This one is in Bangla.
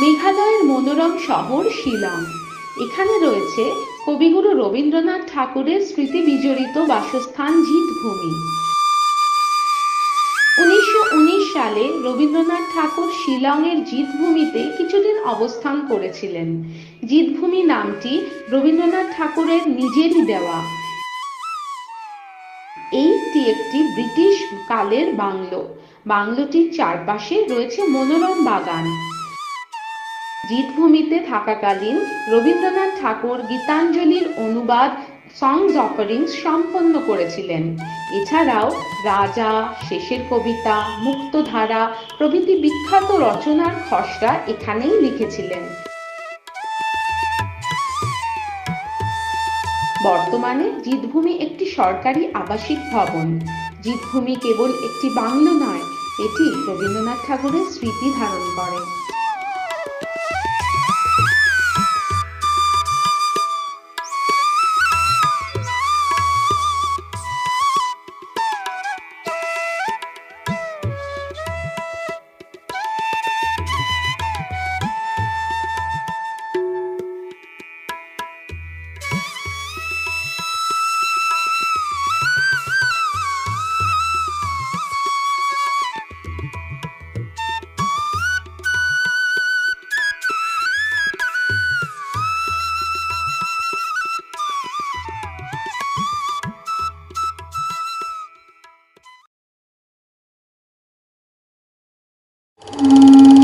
মেঘালয়ের মনোরম শহর শিলং। এখানে রয়েছে কবিগুরু রবীন্দ্রনাথ ঠাকুরের স্মৃতি বিজড়িত বাসস্থান জিতভূমি। উনিশশো উনিশ সালে রবীন্দ্রনাথ ঠাকুর শিলংয়ের জিতভূমিতে কিছুদিন অবস্থান করেছিলেন। জিতভূমি নামটি রবীন্দ্রনাথ ঠাকুরের নিজেরই দেওয়া। এইটি একটি ব্রিটিশ কালের বাংলো। বাংলোটির চারপাশে রয়েছে মনোরম বাগান। জিতভূমিতে থাকাকালীন রবীন্দ্রনাথ ঠাকুর গীতাঞ্জলির অনুবাদ সংস অফারিংস সম্পন্ন করেছিলেন। এছাড়াও রাজা, শেষের কবিতা, মুক্তধারা প্রভৃতি বিখ্যাত রচনার খসড়া এখানেই লিখেছিলেন। বর্তমানে জিতভূমি একটি সরকারি আবাসিক ভবন। জিতভূমি কেবল একটি বাংলো নয়, এটি রবীন্দ্রনাথ ঠাকুরের স্মৃতি ধারণ করে। Música